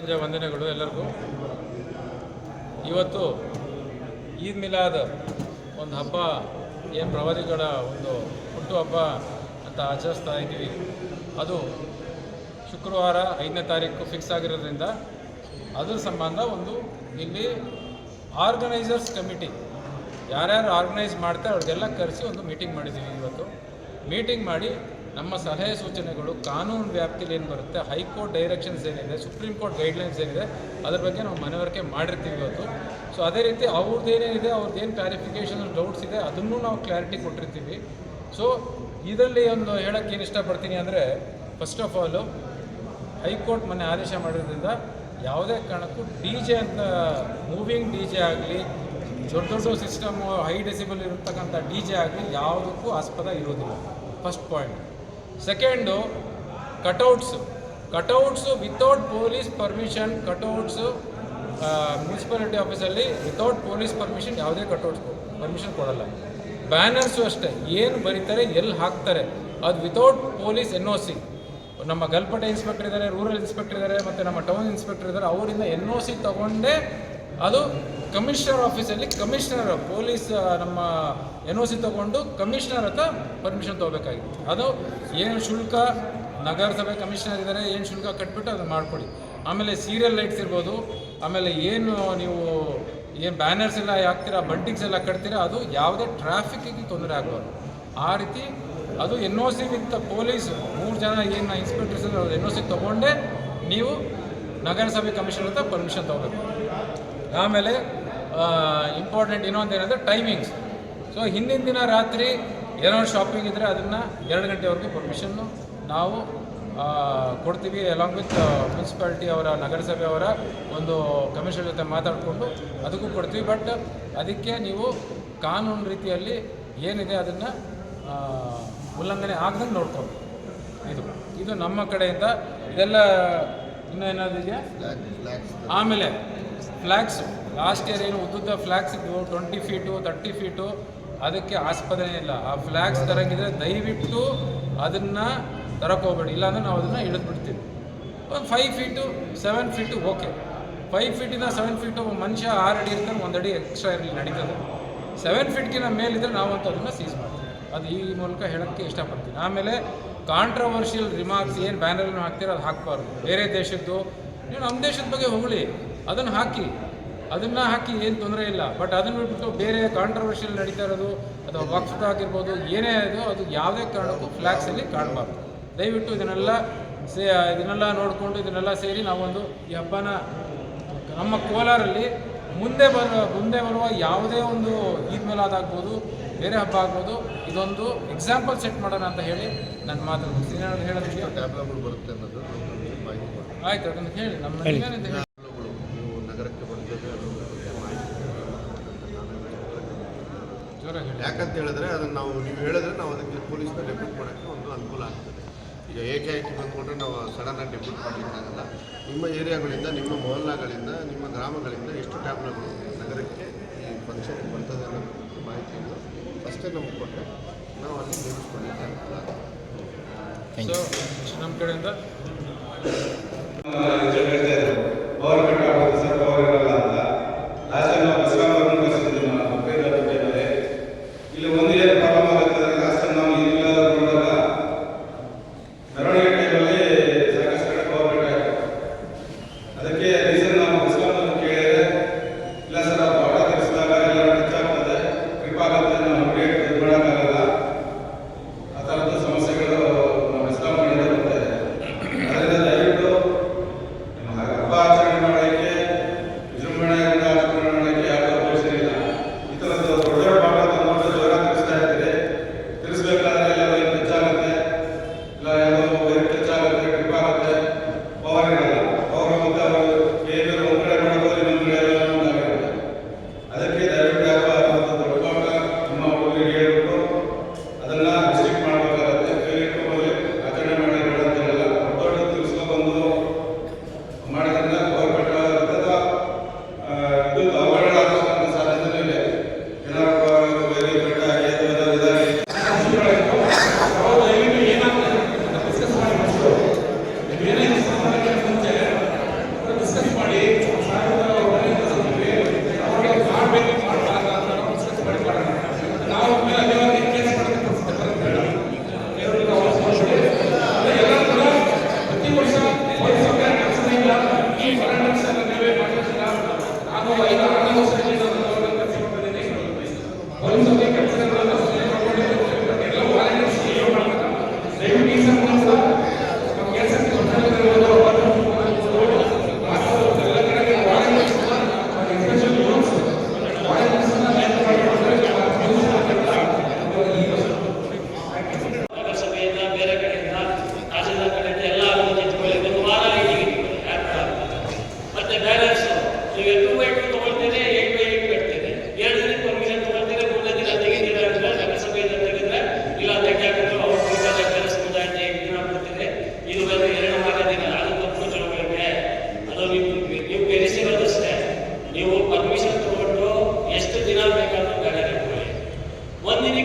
ಸಂಜೆ ವಂದನೆಗಳು ಎಲ್ಲರಿಗೂ. ಇವತ್ತು ಈದ್ ಮಿಲಾದ್ ಒಂದು ಹಬ್ಬ, ಏನು ಪ್ರವಾದಿಗಳ ಒಂದು ಹುಟ್ಟುಹಬ್ಬ ಅಂತ ಆಚರಿಸ್ತಾ ಇದ್ದೀವಿ. ಅದು ಶುಕ್ರವಾರ ಐದನೇ ತಾರೀಕು ಫಿಕ್ಸ್ ಆಗಿರೋದ್ರಿಂದ ಅದ್ರ ಸಂಬಂಧ ಒಂದು ಇಲ್ಲಿ ಆರ್ಗನೈಸರ್ಸ್ ಕಮಿಟಿ ಯಾರ್ಯಾರು ಆರ್ಗನೈಸ್ ಮಾಡ್ತಾರೆ ಅವ್ರಿಗೆಲ್ಲ ಕರೆಸಿ ಒಂದು ಮೀಟಿಂಗ್ ಮಾಡಿದ್ದೀವಿ ಇವತ್ತು. ಮೀಟಿಂಗ್ ಮಾಡಿ ನಮ್ಮ ಸಲಹೆ ಸೂಚನೆಗಳು ಕಾನೂನು ವ್ಯಾಪ್ತಿಯಲ್ಲಿ ಏನು ಬರುತ್ತೆ? ಹೈಕೋರ್ಟ್ ಡೈರೆಕ್ಷನ್ಸ್ ಏನಿದೆ? ಸುಪ್ರೀಂ ಕೋರ್ಟ್ ಗೈಡ್ಲೈನ್ಸ್ ಏನಿದೆ? ಅದ್ರ ಬಗ್ಗೆ ನಾವು ಮನವರಿಕೆ ಮಾಡಿರ್ತೀವಿ ಇವತ್ತು. ಸೊ ಅದೇ ರೀತಿ ಅವ್ರದ್ದೇನೇನಿದೆ ಅವ್ರದ್ದೇನು ಕ್ಲಾರಿಫಿಕೇಷನ್ ಡೌಟ್ಸ್ ಇದೆ, ಅದನ್ನು ನಾವು ಕ್ಲಾರಿಟಿ ಕೊಟ್ಟಿರ್ತೀವಿ. ಸೊ ಇದರಲ್ಲಿ ಒಂದು ಹೇಳೋಕ್ಕೆ ಏನು ಇಷ್ಟಪಡ್ತೀನಿ ಅಂದರೆ ಫಸ್ಟ್ ಆಫ್ ಆಲು ಹೈಕೋರ್ಟ್ ಮೊನ್ನೆ ಆದೇಶ ಮಾಡಿರೋದ್ರಿಂದ ಯಾವುದೇ ಕಾರಣಕ್ಕೂ ಡಿ ಜೆ ಅಂತ ಮೂವಿಂಗ್ ಡಿ ಜೆ ಆಗಲಿ, ದೊಡ್ಡ ದೊಡ್ಡ ಸಿಸ್ಟಮ್ ಹೈ ಡೆಸಿಬಲ್ ಇರತಕ್ಕಂಥ ಡಿ ಜೆ ಆಗಲಿ ಯಾವುದಕ್ಕೂ ಆಸ್ಪದ ಇರೋದಿಲ್ಲ. First point second cutouts cutouts without police permission cutouts municipality ಆಫೀಸಲ್ಲಿ ವಿತೌಟ್ ಪೊಲೀಸ್ ಪರ್ಮಿಷನ್ ಯಾವುದೇ ಕಟೌಟ್ಸ್ ಪರ್ಮಿಷನ್ ಕೊಡಲ್ಲ. ಬ್ಯಾನರ್ಸು ಅಷ್ಟೇ. ಏನು ಬರೀತಾರೆ ಎಲ್ಲಿ ಹಾಕ್ತಾರೆ? ಅದು without police N O C ನಮ್ಮ ಗಲ್ಪಟೆ ಇನ್ಸ್ಪೆಕ್ಟರ್ ಇದ್ದಾರೆ ರೂರಲ್ ಇನ್ಸ್ಪೆಕ್ಟರ್ ಇದ್ದಾರೆ ಮತ್ತು ನಮ್ಮ ಟೌನ್ ಇನ್ಸ್ಪೆಕ್ಟರ್ ಇದ್ದಾರೆ ಅವರಿಂದ ಎನ್ ಒ ಸಿ ತೊಗೊಂಡೇ ಅದು ಕಮಿಷನರ್ ಆಫೀಸಲ್ಲಿ ಕಮಿಷನರ್, ಪೊಲೀಸ್ ನಮ್ಮ ಎನ್ ಒ ಸಿ ತಗೊಂಡು ಕಮಿಷನರ್ ಹತ್ರ ಪರ್ಮಿಷನ್ ತೊಗೋಬೇಕಾಗಿತ್ತು. ಅದು ಏನು ಶುಲ್ಕ, ನಗರಸಭೆ ಕಮಿಷನರ್ ಇದ್ದಾರೆ, ಏನು ಶುಲ್ಕ ಕಟ್ಬಿಟ್ಟು ಅದನ್ನು ಮಾಡ್ಕೊಳ್ಳಿ ಆಮೇಲೆ ಸೀರಿಯಲ್ ಲೈಟ್ಸ್ ಇರ್ಬೋದು, ಆಮೇಲೆ ಏನು ನೀವು, ಏನು ಬ್ಯಾನರ್ಸ್ ಎಲ್ಲ ಹಾಕ್ತೀರಾ ಬಂಟಿಂಗ್ಸ್ ಎಲ್ಲ ಕಟ್ತೀರಾ, ಅದು ಯಾವುದೇ ಟ್ರಾಫಿಕ್ಕಿಗೆ ತೊಂದರೆ ಆಗಬಾರ್ದು. ಆ ರೀತಿ ಅದು N O C with police ಮೂರು ಜನ ಏನು ಇನ್ಸ್ಪೆಕ್ಟರ್ಸ್ ಎನ್ ಒ ಸಿ ತೊಗೊಂಡೇ ನೀವು ನಗರಸಭೆ ಕಮಿಷನರ್ ಹತ್ರ ಪರ್ಮಿಷನ್ ತೊಗೋಬೇಕು. ಆಮೇಲೆ ಇಂಪಾರ್ಟೆಂಟ್ ಇನ್ನೊಂದು ಏನಂದರೆ ಟೈಮಿಂಗ್ಸ್ ಸೊ ಹಿಂದಿನ ದಿನ ರಾತ್ರಿ ಏನೋ ಶಾಪಿಂಗ್ ಇದ್ದರೆ ಅದನ್ನು ಎರಡು ಗಂಟೆವರೆಗೂ ಪರ್ಮಿಷನ್ನು ನಾವು ಕೊಡ್ತೀವಿ ಅಲಾಂಗ್ ವಿತ್ ಮುನ್ಸಿಪಾಲ್ಟಿ ಅವರ ನಗರಸಭೆ ಅವರ ಒಂದು ಕಮಿಷನ್ ಜೊತೆ ಮಾತಾಡಿಕೊಂಡು ಅದಕ್ಕೂ ಕೊಡ್ತೀವಿ. ಬಟ್ ಅದಕ್ಕೆ ನೀವು ಕಾನೂನು ರೀತಿಯಲ್ಲಿ ಏನಿದೆ ಅದನ್ನು ಉಲ್ಲಂಘನೆ ಆಗದಂಗೆ ನೋಡ್ಕೋಬೇಕು. ಇದು ಇದು ನಮ್ಮ ಕಡೆಯಿಂದ. ಇದೆಲ್ಲ ಇನ್ನೂ ಏನಾದ್ರು ಇದೆಯಾ? ಆಮೇಲೆ ಫ್ಲ್ಯಾಗ್ಸ್ ಲಾಸ್ಟ್ ಇಯರ್ ಏನು ಉದ್ದುದ್ದ ಫ್ಲ್ಯಾಗ್ಸ್ ಇದ್ವು ಟ್ವೆಂಟಿ ಫೀಟು ತರ್ಟಿ ಫೀಟು ಅದಕ್ಕೆ ಆಸ್ಪದನೆ ಇಲ್ಲ. ಆ ಫ್ಲ್ಯಾಗ್ಸ್ ತರಂಗಿದ್ರೆ ದಯವಿಟ್ಟು ಅದನ್ನು ತರಕೋಬೇಡಿ ಇಲ್ಲಾಂದ್ರೆ ನಾವು ಅದನ್ನು ಇಳಿದ್ಬಿಡ್ತೀವಿ ಒಂದು five feet seven feet okay five ಫೀಟಿಂದ seven feet ಮನುಷ್ಯ ಆರು ಅಡಿ ಇರ್ತಾನೆ, ಒಂದು ಅಡಿ ಎಕ್ಸ್ಟ್ರಾ ಇರಲಿ ನಡೀತದೆ. ಸೆವೆನ್ ಫೀಟ್ಗಿಂತ ಮೇಲಿದ್ರೆ ನಾವಂತೂ ಅದನ್ನು ಸೀಸ್ ಮಾಡ್ತೀವಿ. ಅದು ಈ ಮೂಲಕ ಹೇಳೋಕ್ಕೆ ಇಷ್ಟಪಡ್ತೀನಿ. ಆಮೇಲೆ ಕಾಂಟ್ರವರ್ಷಿಯಲ್ ರಿಮಾರ್ಕ್ಸ್ ಏನು ಬ್ಯಾನರ್ ಏನು ಹಾಕ್ತೀರ ಅದು ಹಾಕಬಾರ್ದು. ಬೇರೆ ದೇಶದ್ದು, ನೀವು ನಮ್ಮ ದೇಶದ ಬಗ್ಗೆ ಹೊಗಳಿ. ಅದನ್ನು ಹಾಕಿ. ಅದನ್ನು ಹಾಕಿ ಏನು ತೊಂದರೆ ಇಲ್ಲ. ಬಟ್ ಅದನ್ನು ಬಿಟ್ಬಿಟ್ಟು ಬೇರೆ ಕಾಂಟ್ರವರ್ಷಿಯಲ್ ನಡೀತಾ ಇರೋದು ಅಥವಾ ವಕ್ಫ್ ಆಗಿರ್ಬೋದು ಏನೇ ಅದು ಅದು ಯಾವುದೇ ಕಾರಣಕ್ಕೂ ಫ್ಲ್ಯಾಗ್ಸಲ್ಲಿ ಕಾಣಬಾರ್ದು. ದಯವಿಟ್ಟು ಇದನ್ನೆಲ್ಲ ಸೇ ಇದನ್ನೆಲ್ಲ ನೋಡಿಕೊಂಡು ಇದನ್ನೆಲ್ಲ ಸೇರಿ ನಾವೊಂದು ಈ ಹಬ್ಬನ ನಮ್ಮ ಕೋಲಾರಲ್ಲಿ ಮುಂದೆ ಬರುವ ಮುಂದೆ ಬರುವ ಯಾವುದೇ ಒಂದು ಈದ್ ಮೇಲೆ ಆಗ್ಬೋದು ಬೇರೆ ಹಬ್ಬ ಆಗ್ಬೋದು ಇದೊಂದು ಎಕ್ಸಾಂಪಲ್ ಸೆಟ್ ಮಾಡೋಣ ಅಂತ ಹೇಳಿ ನನ್ನ ಮಾತು ಹೇಳೋದಕ್ಕೆ ಬರುತ್ತೆ ಅನ್ನೋದು ಆಯ್ತು ಅದನ್ನು ಹೇಳಿ. ನಮ್ಮ ಯಾಕಂತ ಹೇಳಿದ್ರೆ ಅದನ್ನು ನಾವು ನೀವು ಹೇಳಿದ್ರೆ ನಾವು ಅದಕ್ಕೆ ಪೊಲೀಸ್ನ ಡೆಪ್ಯೂಟ್ ಮಾಡೋಕ್ಕೆ ಒಂದು ಅನುಕೂಲ ಆಗ್ತದೆ. ಈಗ ಏಕಾಏಕಿ ಬಂದ್ಕೊಂಡ್ರೆ ನಾವು ಸಡನ್ನಾಗಿ ಡೆಪ್ಯೂಟ್ ಮಾಡಲಿಕ್ಕಾಗಲ್ಲ. ನಿಮ್ಮ ಏರಿಯಾಗಳಿಂದ ನಿಮ್ಮ ಮೊಹಲ್ಲಾಗಳಿಂದ ನಿಮ್ಮ ಗ್ರಾಮಗಳಿಂದ ಎಷ್ಟು ಟ್ಯಾಬ್ಲೆಟ್ಗಳು ನಗರಕ್ಕೆ ಈ ಫಂಕ್ಷನ್ ಬರ್ತದೆ ಅನ್ನೋ ಮಾಹಿತಿಯನ್ನು ಫಸ್ಟೇ ನಮಗೆ ಕೊಟ್ಟರೆ ನಾವು ಅಲ್ಲಿ ನಿಲ್ಲಿಸ್ಕೊಳ್ಳಿಕ್ಕೆ ಅನುಕೂಲ ಆಗ್ತದೆ ಸೊ ನಮ್ಮ ಕಡೆಯಿಂದ One minute.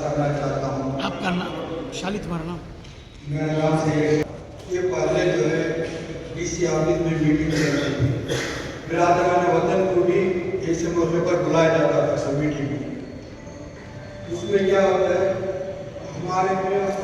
करना चाहता हूँ। आप करना। शाली तुम्हारा नाम? मेरा नाम से ये पहले जो है डी ऑफ़िस में मीटिंग चल रही वतन को भी ऐसे मौके पर बुलाया जाता था सब मीटिंग में। उसमें क्या होता है हमारे में